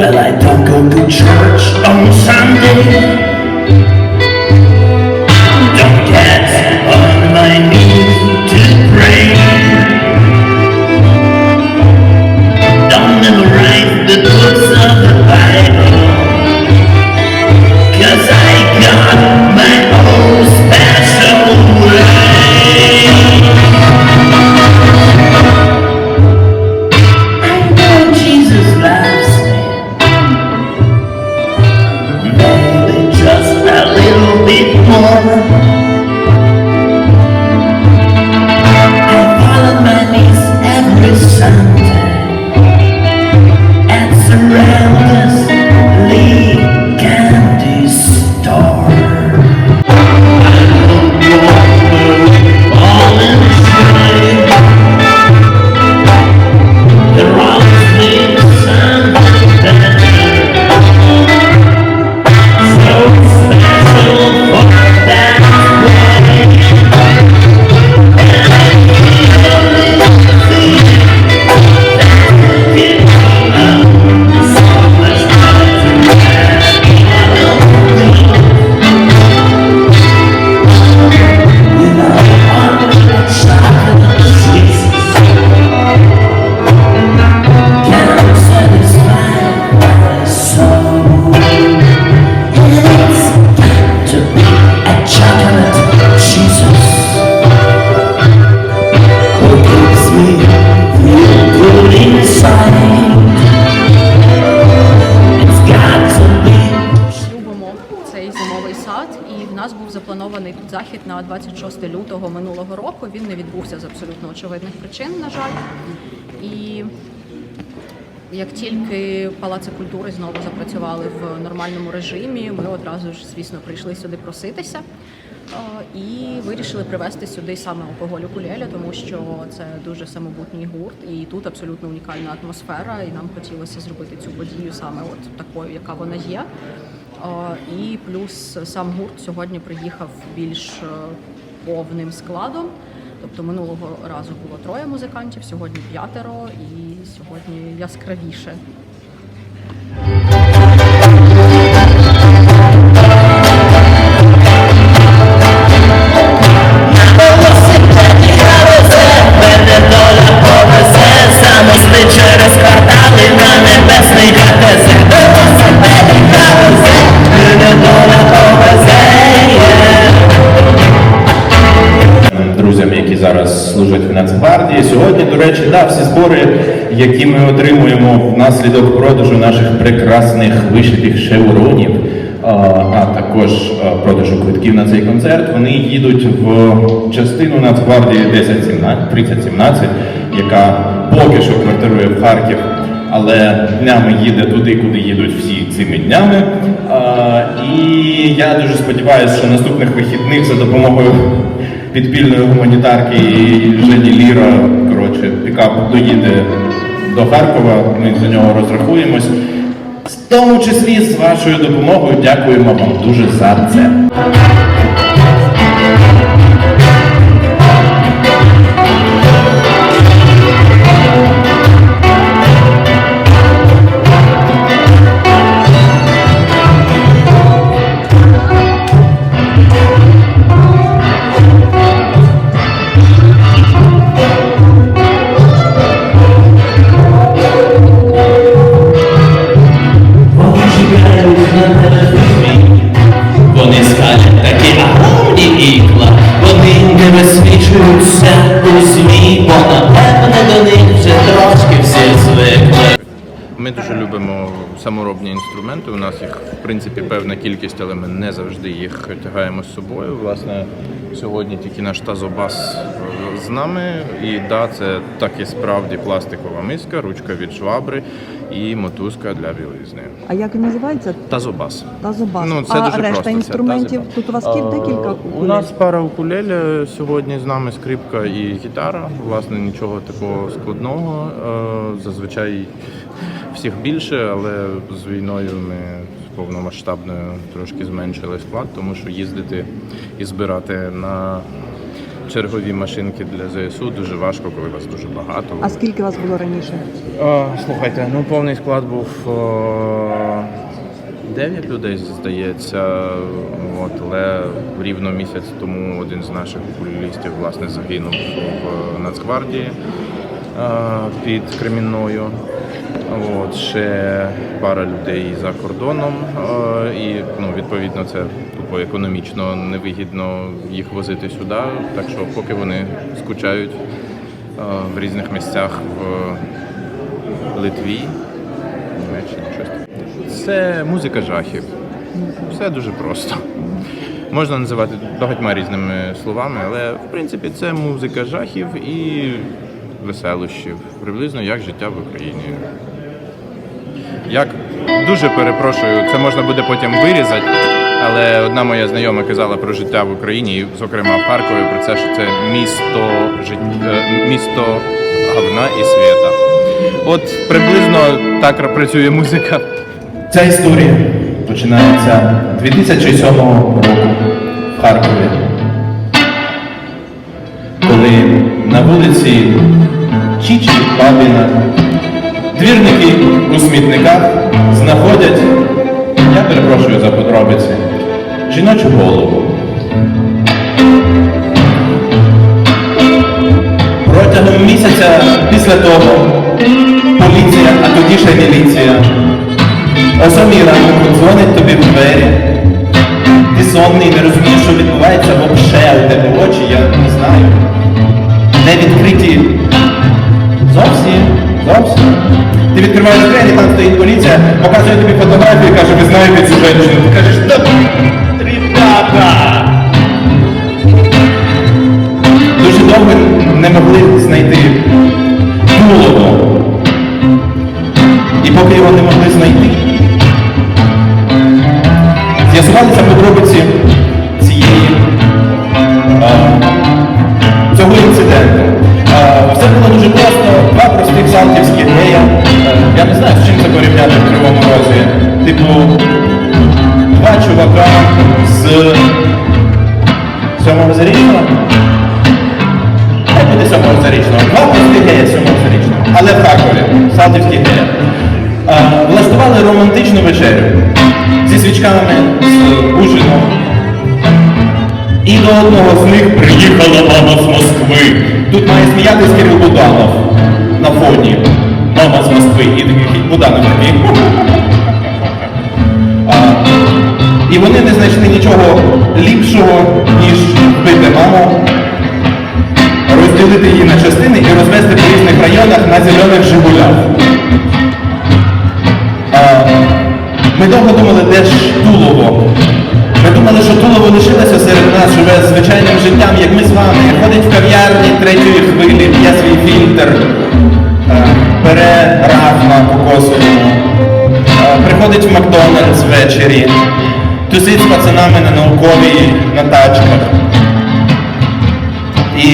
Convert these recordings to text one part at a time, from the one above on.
Well, I don't go to church on Sunday. Причин, на жаль. І як тільки палаци культури знову запрацювали в нормальному режимі, ми одразу ж, звісно, прийшли сюди проситися. е, І вирішили привезти сюди саме алкоголь укулеле, тому що це дуже самобутній гурт, і тут абсолютно унікальна атмосфера. І нам хотілося зробити цю подію саме от такою, яка вона є. Е, І плюс сам гурт сьогодні приїхав більш е, повним складом. Тобто минулого разу було троє музикантів, сьогодні п'ятеро, і сьогодні яскравіше. В Нацгвардії. Сьогодні, до речі, да, всі збори, які ми отримуємо внаслідок продажу наших прекрасних вишитих шевронів, а, також продажу квитків на цей концерт, вони їдуть в частину Нацгвардії 1017, 3017, яка поки що квартирує в Харків. Але днями їде туди, куди їдуть всі цими днями. А, і я дуже сподіваюся, що наступних вихідних за допомогою підпільної гуманітарки і Жені Ліра, коротше, пікап доїде до Харкова, ми за нього розрахуємось. В тому числі з вашою допомогою дякуємо вам дуже за це. Саморобні інструменти. У нас їх в принципі певна кількість, але ми не завжди їх тягаємо з собою. Власне, сьогодні тільки наш тазобас е, з нами. І да, це так і справді пластикова миска, ручка від швабри і мотузка для білизни. А як він називається? Тазобас. Тазобас. Ну, це а дуже решта просто, інструментів? тазобас. Тут у вас кіль Е, декілька У нас пара укулеле сьогодні з нами скрипка і гітара. Власне, нічого такого складного. Е, Зазвичай всіх більше, але з війною ми повномасштабною трошки зменшили склад, тому що їздити і збирати на чергові машинки для ЗСУ дуже важко, коли вас дуже багато. А скільки вас було раніше? О, слухайте, ну повний склад був о, 9 людей, здається. От, але рівно місяць тому один з наших футболістів власне загинув в Нацгвардії е, під Кремінною. От, ще пара людей за кордоном, е, і ну, відповідно це тупо економічно невигідно їх возити сюди. Так що поки вони скучають е, в різних місцях в Литві, Німеччині, щось. Це музика жахів. Все дуже просто. Можна називати багатьма різними словами, але в принципі це музика жахів і веселощів. Приблизно як життя в Україні. Як дуже перепрошую, це можна буде потім вирізати. Але одна моя знайома казала про життя в Україні, і, зокрема в Харкові, про це, що це місто жит- е, місто говна і світа. От приблизно так працює музика. Ця історія починається 2007 року в Харкові, коли на вулиці Чічі Бабіна двірники у смітниках знаходять, я перепрошую за подробиці, жіночу голову. Протягом місяця після того поліція, а тоді ще міліція, о самій ранку дзвонить тобі в двері. Ти сонний, не розумієш, що відбувається вообще у тебе очі, я не знаю. Не відкриті. Зовсім, зовсім. Ти відкриваєш двері, там стоїть поліція, показує тобі фотографію і каже, ви знаєте цю жінку. Ти кажеш, да, ребята! Дуже довго не могли знайти Тулово. І поки його не могли знайти, порівняти в Кривому. Типу, два чувака з сьомого зарічного. Хай буде сьомого зарічного. Два простих гея сьомого зарічного. Але в Харкові, салтівські гея. Влаштували романтичну вечерю зі свічками, з ужином. І до одного з них приїхала мама з Москви. Тут має сміятись Кирил Буданов на фоні. Мама з Москви. І такий Буданов такий. І вони не знайшли нічого ліпшого, ніж вбити маму, розділити її на частини і розвести по різних районах на зелених Жигулях. Ми довго думали, де ж Тулово. Ми думали, що Тулово лишилося серед нас, живе звичайним життям, як ми з вами. Ходить в кав'ярні третьої хвилі, п'є свій фільтр, бере раф на кокосовому, е, приходить в Макдональдс ввечері, тусить з пацанами на науковій на тачках. І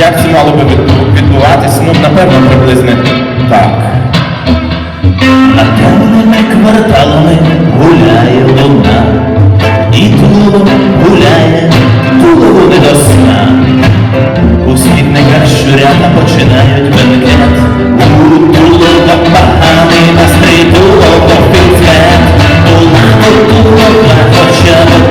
як це мало би відбуватись? Ну, напевно, приблизно так. А темними кварталами гуляє луна, і Тулово гуляє, Тулово не до сна. У смітниках щурята починають бенкет, у Тулова поганий настрій, Тулово підкет, була у Тулова хоча б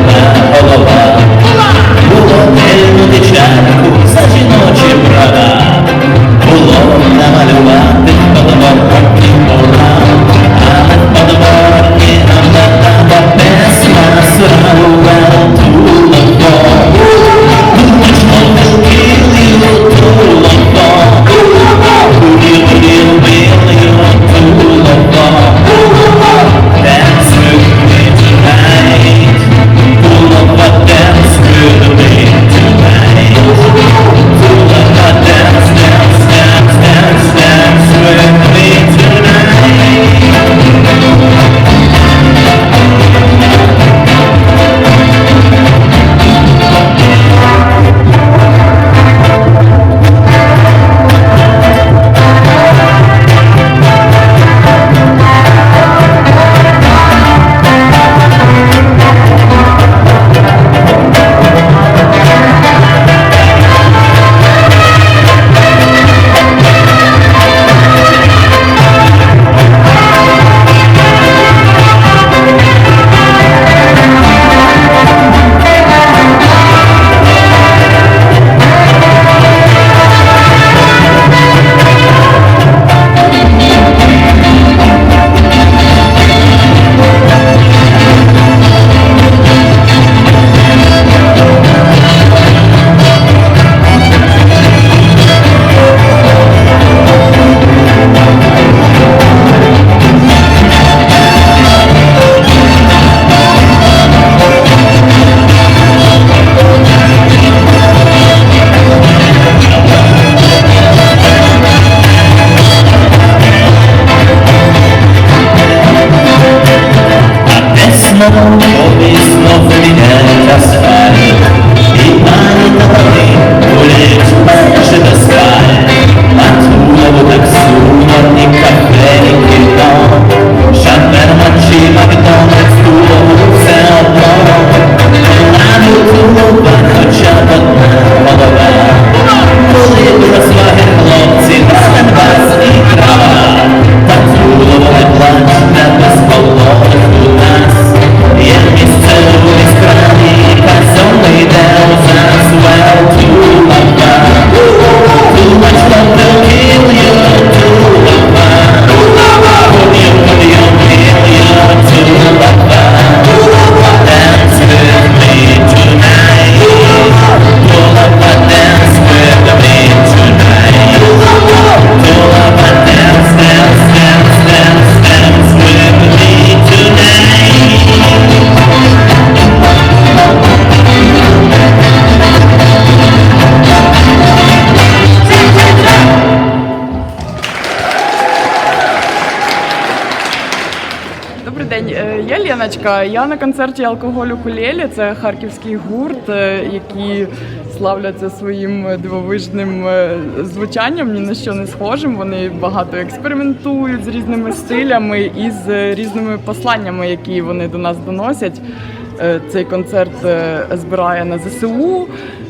Обісно в мене час Е, я на концерті алкоголю кулелі. Це харківський гурт, е, які славляться своїм дивовижним е, звучанням, ні на що не схожим. Вони багато експериментують з різними стилями і з різними посланнями, які вони до нас доносять. Е, Цей концерт е, збирає на ЗСУ.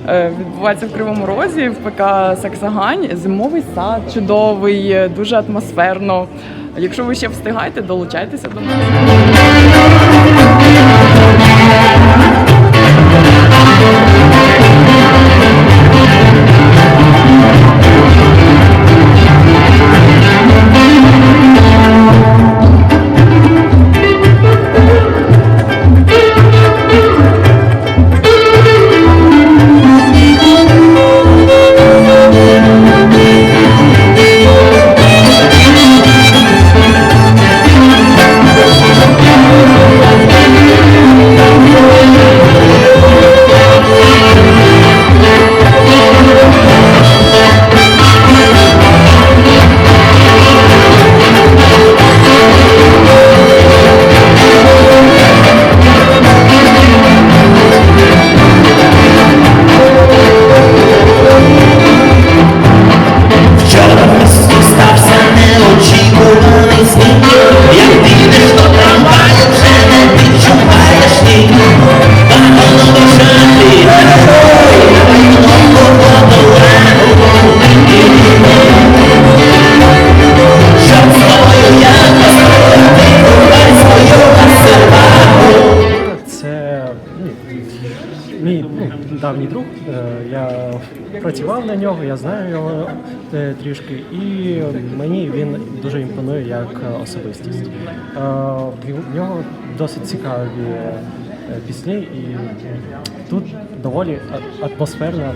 е, Відбувається в Кривому Розі в ПК Саксагань. Зимовий сад чудовий, е, дуже атмосферно. Якщо ви ще встигаєте, долучайтеся до нас. Давній друг. Е, Я працював на нього, я знаю його е, трішки, і мені він дуже імпонує як особистість. Е, В нього досить цікаві пісні, і тут доволі атмосферне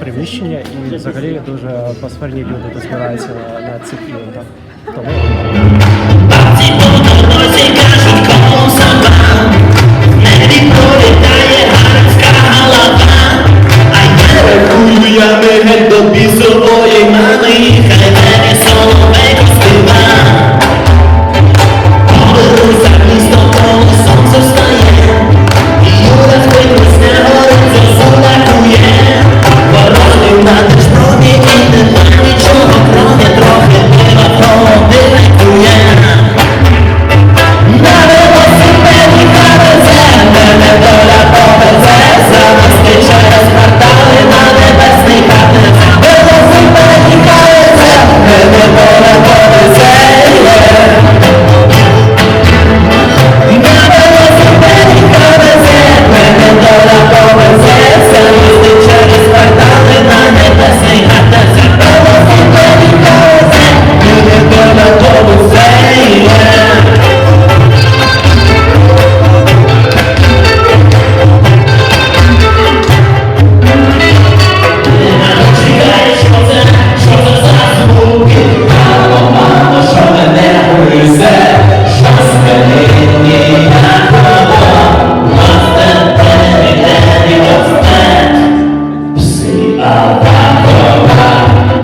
приміщення, і взагалі дуже атмосферні люди збираються на, цих івентах. Тому